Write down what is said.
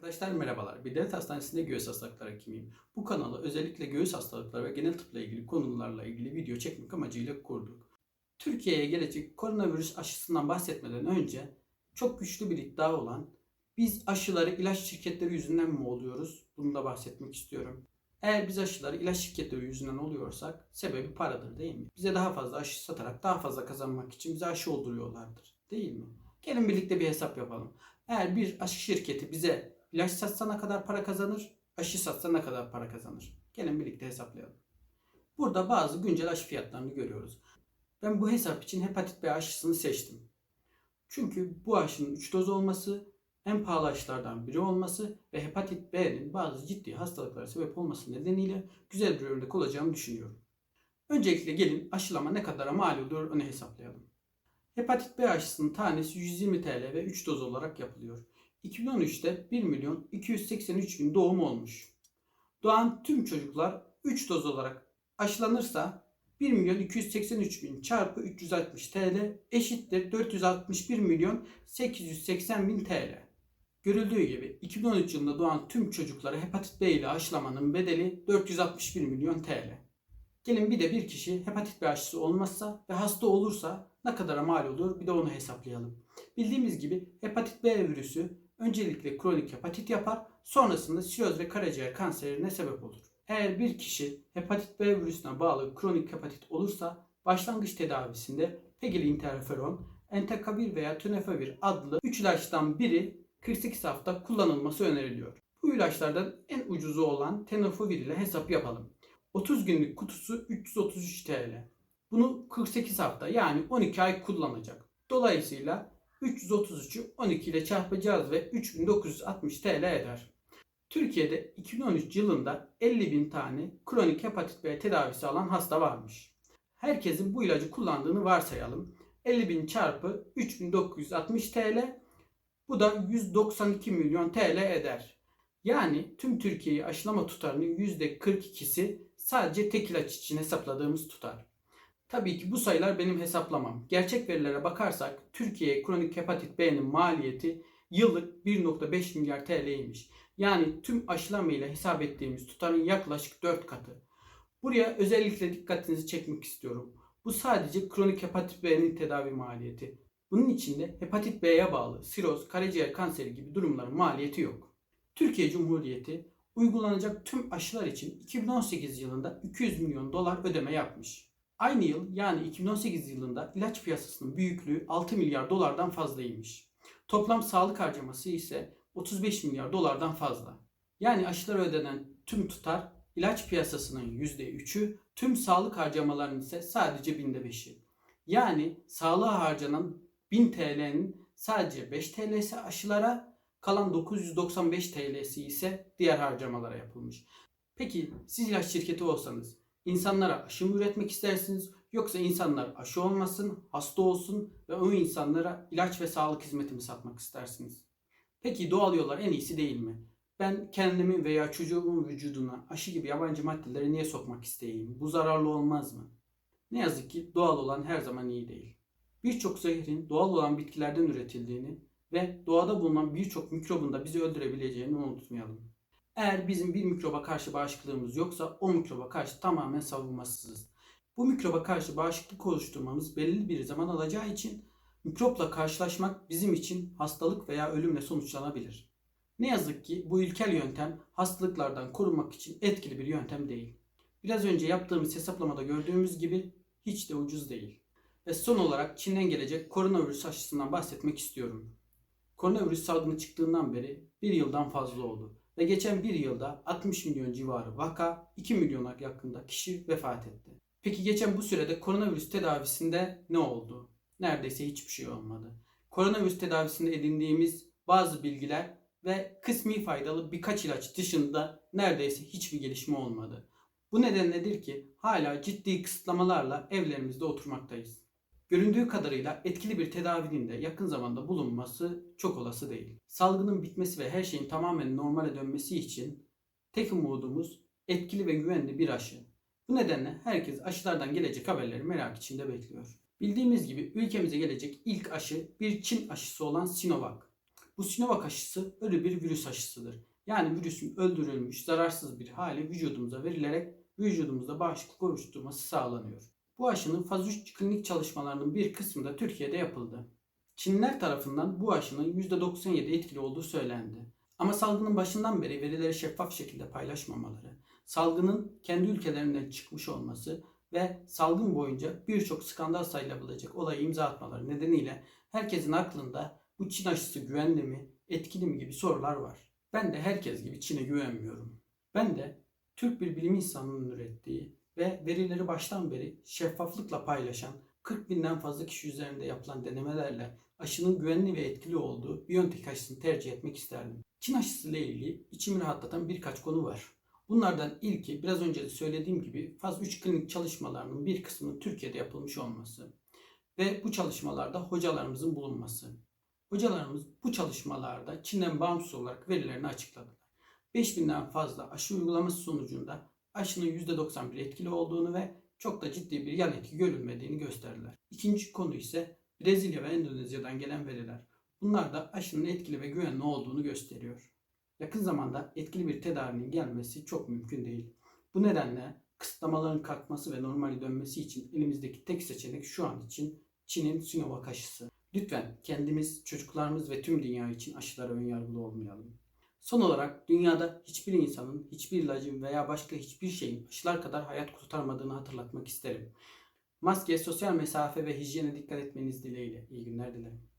Arkadaşlar merhabalar. Bir devlet hastanesinde göğüs hastalıkları hekimiyim. Bu kanalı özellikle göğüs hastalıkları ve genel tıpla ilgili konularla ilgili video çekmek amacıyla kurduk. Türkiye'ye gelecek koronavirüs aşısından bahsetmeden önce çok güçlü bir iddia olan biz aşıları ilaç şirketleri yüzünden mi oluyoruz? Bunu da bahsetmek istiyorum. Eğer biz aşıları ilaç şirketleri yüzünden oluyorsak sebebi paradır değil mi? Bize daha fazla aşı satarak daha fazla kazanmak için bize aşı olduruyorlardır. Değil mi? Gelin birlikte bir hesap yapalım. Eğer bir aşı şirketi bize ilaç satsa ne kadar para kazanır, aşı satsa ne kadar para kazanır? Gelin birlikte hesaplayalım. Burada bazı güncel aşı fiyatlarını görüyoruz. Ben bu hesap için hepatit B aşısını seçtim. Çünkü bu aşının 3 doz olması, en pahalı aşılardan biri olması ve hepatit B'nin bazı ciddi hastalıklara sebep olması nedeniyle güzel bir örnek olacağını düşünüyorum. Öncelikle gelin aşılama ne kadara mal oluyor onu hesaplayalım. Hepatit B aşısının tanesi 120 TL ve 3 doz olarak yapılıyor. 2013'te 1 milyon 283 bin doğum olmuş. Doğan tüm çocuklar 3 doz olarak aşılanırsa 1 milyon 283 bin çarpı 360 TL eşittir 461 milyon 880 bin TL. Görüldüğü gibi 2013 yılında doğan tüm çocuklara hepatit B ile aşılamanın bedeli 461 milyon TL. Gelin bir de bir kişi hepatit B aşısı olmazsa ve hasta olursa ne kadara mal olur bir de onu hesaplayalım. Bildiğimiz gibi hepatit B virüsü öncelikle kronik hepatit yapar, sonrasında siroz ve karaciğer kanserine sebep olur. Eğer bir kişi hepatit B virüsüne bağlı kronik hepatit olursa başlangıç tedavisinde pegil interferon, entekabir veya tenofovir adlı 3 ilaçtan biri 48 hafta kullanılması öneriliyor. Bu ilaçlardan en ucuzu olan tenofovir ile hesap yapalım. 30 günlük kutusu 333 TL. Bunu 48 hafta yani 12 ay kullanacak. Dolayısıyla 333'ü 12 ile çarpacağız ve 3960 TL eder. Türkiye'de 2013 yılında 50 bin tane kronik hepatit B tedavisi alan hasta varmış. Herkesin bu ilacı kullandığını varsayalım. 50 bin çarpı 3960 TL bu da 192 milyon TL eder. Yani tüm Türkiye'yi aşılama tutarının %42'si sadece tek ilaç için hesapladığımız tutar. Tabii ki bu sayılar benim hesaplamam. Gerçek verilere bakarsak Türkiye'ye kronik hepatit B'nin maliyeti yıllık 1.5 milyar TL'ymiş. Yani tüm aşılama ile hesap ettiğimiz tutarın yaklaşık 4 katı. Buraya özellikle dikkatinizi çekmek istiyorum. Bu sadece kronik hepatit B'nin tedavi maliyeti. Bunun içinde hepatit B'ye bağlı siroz, karaciğer kanseri gibi durumların maliyeti yok. Türkiye Cumhuriyeti uygulanacak tüm aşılar için 2018 yılında 200 milyon dolar ödeme yapmış. Aynı yıl yani 2018 yılında ilaç piyasasının büyüklüğü 6 milyar dolardan fazlaymış. Toplam sağlık harcaması ise 35 milyar dolardan fazla. Yani aşılara ödenen tüm tutar ilaç piyasasının %3'ü, tüm sağlık harcamalarının ise sadece binde beşi. Yani sağlığa harcanan 1000 TL'nin sadece 5 TL'si aşılara, kalan 995 TL'si ise diğer harcamalara yapılmış. Peki siz ilaç şirketi olsanız insanlara aşı mı üretmek istersiniz yoksa insanlar aşı olmasın, hasta olsun ve o insanlara ilaç ve sağlık hizmeti mi satmak istersiniz? Peki doğal yollar en iyisi değil mi? Ben kendimi veya çocuğumun vücuduna aşı gibi yabancı maddeleri niye sokmak isteyeyim? Bu zararlı olmaz mı? Ne yazık ki doğal olan her zaman iyi değil. Birçok zehrin doğal olan bitkilerden üretildiğini ve doğada bulunan birçok mikrobun da bizi öldürebileceğini unutmayalım. Eğer bizim bir mikroba karşı bağışıklığımız yoksa o mikroba karşı tamamen savunmasızız. Bu mikroba karşı bağışıklık oluşturmamız belirli bir zaman alacağı için mikropla karşılaşmak bizim için hastalık veya ölümle sonuçlanabilir. Ne yazık ki bu ilkel yöntem hastalıklardan korunmak için etkili bir yöntem değil. Biraz önce yaptığımız hesaplamada gördüğümüz gibi hiç de ucuz değil. Ve son olarak Çin'den gelecek koronavirüs aşısından bahsetmek istiyorum. Koronavirüs salgını çıktığından beri bir yıldan fazla oldu. Ve geçen bir yılda 60 milyon civarı vaka, 2 milyona yakında kişi vefat etti. Peki geçen bu sürede koronavirüs tedavisinde ne oldu? Neredeyse hiçbir şey olmadı. Koronavirüs tedavisinde edindiğimiz bazı bilgiler ve kısmi faydalı birkaç ilaç dışında neredeyse hiçbir gelişme olmadı. Bu nedenledir ki hala ciddi kısıtlamalarla evlerimizde oturmaktayız. Göründüğü kadarıyla etkili bir tedavinin de yakın zamanda bulunması çok olası değil. Salgının bitmesi ve her şeyin tamamen normale dönmesi için tek umudumuz etkili ve güvenli bir aşı. Bu nedenle herkes aşılardan gelecek haberleri merak içinde bekliyor. Bildiğimiz gibi ülkemize gelecek ilk aşı bir Çin aşısı olan Sinovac. Bu Sinovac aşısı ölü bir virüs aşısıdır. Yani virüsün öldürülmüş, zararsız bir hali vücudumuza verilerek vücudumuzda bağışıklık oluşturması sağlanıyor. Bu aşının faz 3 klinik çalışmalarının bir kısmı da Türkiye'de yapıldı. Çinliler tarafından bu aşının %97 etkili olduğu söylendi. Ama salgının başından beri verileri şeffaf şekilde paylaşmamaları, salgının kendi ülkelerinden çıkmış olması ve salgın boyunca birçok skandal sayılabilecek olaya imza atmaları nedeniyle herkesin aklında bu Çin aşısı güvenli mi, etkili mi gibi sorular var. Ben de herkes gibi Çin'e güvenmiyorum. Ben de Türk bir bilim insanının ürettiği ve verileri baştan beri şeffaflıkla paylaşan 40 binden fazla kişi üzerinde yapılan denemelerle aşının güvenli ve etkili olduğu Biontech aşısını tercih etmek isterdim. Çin aşısı ile ilgili içimi rahatlatan birkaç konu var. Bunlardan ilki biraz önce de söylediğim gibi faz 3 klinik çalışmalarının bir kısmının Türkiye'de yapılmış olması ve bu çalışmalarda hocalarımızın bulunması. Hocalarımız bu çalışmalarda Çin'den bağımsız olarak verilerini açıkladılar. 5000'den fazla aşı uygulaması sonucunda aşının %91 etkili olduğunu ve çok da ciddi bir yan etki görülmediğini gösterdiler. İkinci konu ise Brezilya ve Endonezya'dan gelen veriler. Bunlar da aşının etkili ve güvenli olduğunu gösteriyor. Yakın zamanda etkili bir tedavinin gelmesi çok mümkün değil. Bu nedenle kısıtlamaların kalkması ve normali dönmesi için elimizdeki tek seçenek şu an için Çin'in Sinovac aşısı. Lütfen kendimiz, çocuklarımız ve tüm dünya için aşılara önyargılı olmayalım. Son olarak dünyada hiçbir insanın, hiçbir ilacın veya başka hiçbir şeyin aşılar kadar hayat kurtarmadığını hatırlatmak isterim. Maske, sosyal mesafe ve hijyene dikkat etmeniz dileğiyle. İyi günler dilerim.